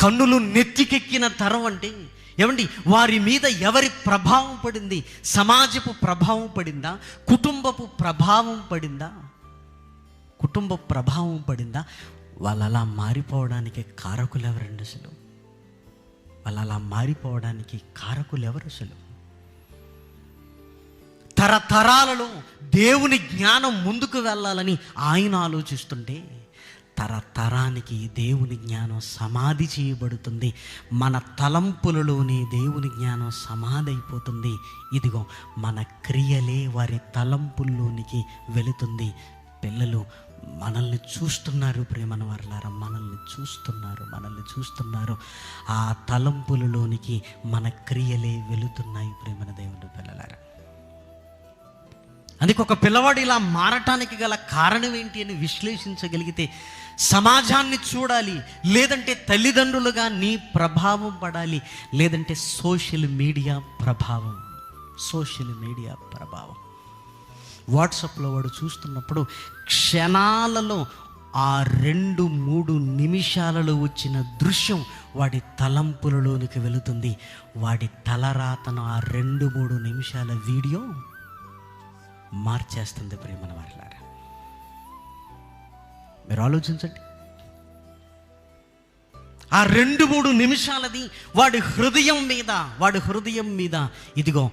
కన్నులు నెత్తికెక్కిన తరం అంటే ఏమండి? వారి మీద ఎవరి ప్రభావం పడింది? సమాజపు ప్రభావం పడిందా? కుటుంబపు ప్రభావం పడిందా? కుటుంబ ప్రభావం పడిందా? వాళ్ళు అలా మారిపోవడానికి కారకులు ఎవరండి అసలు? వాళ్ళు అలా మారిపోవడానికి కారకులు ఎవరు అసలు? తరతరాలలో దేవుని జ్ఞానం ముందుకు వెళ్ళాలని ఆయన ఆలోచిస్తుంటే తరతరానికి దేవుని జ్ఞానం సమాధి చేయబడుతుంది. మన తలంపులలోనే దేవుని జ్ఞానం సమాధి అయిపోతుంది ఇదిగో మన క్రియలే వారి తలంపుల్లోనికి వెళుతుంది. పిల్లలు మనల్ని చూస్తున్నారు ప్రేమను వర్లారా మనల్ని చూస్తున్నారు మనల్ని చూస్తున్నారు. ఆ తలంపులలోనికి మన క్రియలే వెళుతున్నాయి ప్రేమన దేవుని పిల్లలారా. అందుకే ఒక పిల్లవాడు ఇలా మారటానికి గల కారణం ఏంటి అని విశ్లేషించగలిగితే సమాజాన్ని చూడాలి లేదంటే తల్లిదండ్రులుగా నీ ప్రభావం పడాలి లేదంటే సోషల్ మీడియా ప్రభావం. సోషల్ మీడియా ప్రభావం. వాట్సాప్లో వాడు చూస్తున్నప్పుడు క్షణాలలో ఆ రెండు మూడు నిమిషాలలో వచ్చిన దృశ్యం వాడి తలంపులలోనికి వెళుతుంది. వాడి తలరాతను ఆ రెండు మూడు నిమిషాల వీడియో మార్చేస్తుంది ప్రేమను వారిలారా. మీరు ఆలోచించండి. ఆ రెండు మూడు నిమిషాలది వాడి హృదయం మీద వాడి హృదయం మీద ఇదిగో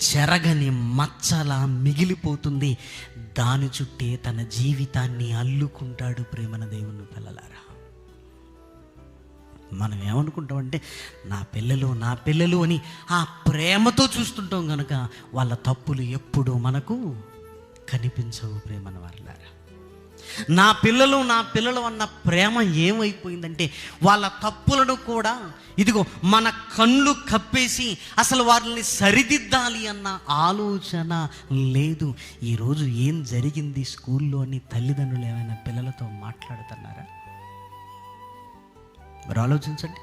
చెరగని మచ్చలా మిగిలిపోతుంది. దాని చుట్టే తన జీవితాన్ని అల్లుకుంటాడు ప్రేమన దేవుని పిల్లలారా. మనం ఏమనుకుంటామంటే నా పిల్లలు నా పిల్లలు అని ఆ ప్రేమతో చూస్తుంటాం కనుక వాళ్ళ తప్పులు ఎప్పుడూ మనకు కనిపించవు ప్రేమన వారిలారా నా పిల్లలు నా పిల్లలు అన్న ప్రేమ ఏమైపోయిందంటే వాళ్ళ తప్పులను కూడా ఇదిగో మన కళ్ళు కప్పేసి అసలు వారిని సరిదిద్దాలి అన్న ఆలోచన లేదు. ఈరోజు ఏం జరిగింది స్కూల్లో అని తల్లిదండ్రులు ఏమైనా పిల్లలతో మాట్లాడుతున్నారా? మరి ఆలోచించండి.